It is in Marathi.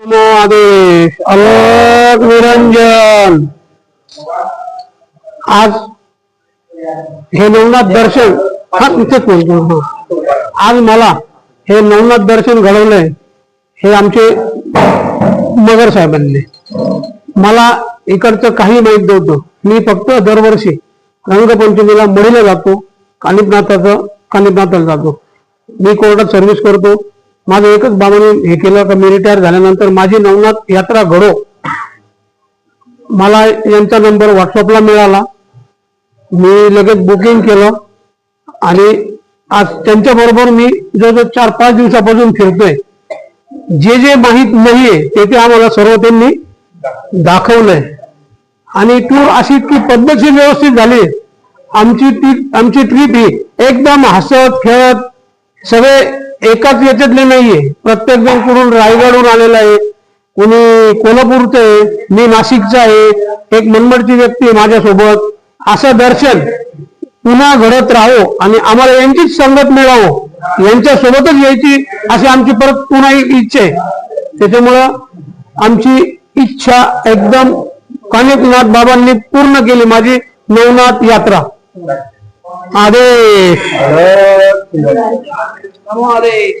नमो आदेश अलोक निरंजन. आज हे नवनाथ दर्शन हा इथेच बोलतो हा. आज मला हे नवनाथ दर्शन घडवलंय हे आमचे मगर साहेबांनी. मला इकडचं काही माहीत नव्हतं. मी फक्त दरवर्षी रंगपंचमीला मढीला जातो. कानिपनाथाचं कानिपनाथाला जातो. मी कोर्टात सर्व्हिस करतो. माझं एकच बाबाने हे केलं का मी रिटायर झाल्यानंतर माझी नवनाथ यात्रा घडो. मला यांचा नंबर व्हॉट्सअपला मिळाला. मी लगेच बुकिंग केलं आणि आज त्यांच्या बरोबर मी जवळजवळ चार पाच दिवसापासून फिरतोय. जे जे माहीत नाहीये ते ते आम्हाला सर्व त्यांनी दाखवलंय. आणि टूर अशी इतकी पद्धतशीर व्यवस्थित झाली. आमची ती आमची ट्रिप ही एकदम हसत खेळत सगळे एकाच याच्यातले नाहीये. प्रत्येक जण कुठून रायगडहून आलेला आहे. कोणी कोल्हापूरचं आहे मी नाशिकचा आहे. एक मनमडची व्यक्ती आहे माझ्यासोबत. असं दर्शन पुन्हा घडत राहो आणि आम्हाला यांचीच संगत मिळावं. यांच्या सोबतच यायची अशी आमची परत पुन्हा इच्छा आहे. त्याच्यामुळं आमची इच्छा एकदम कनेकनाथ बाबांनी पूर्ण केली माझी नवनाथ यात्रा. आदेश. नमो आदेश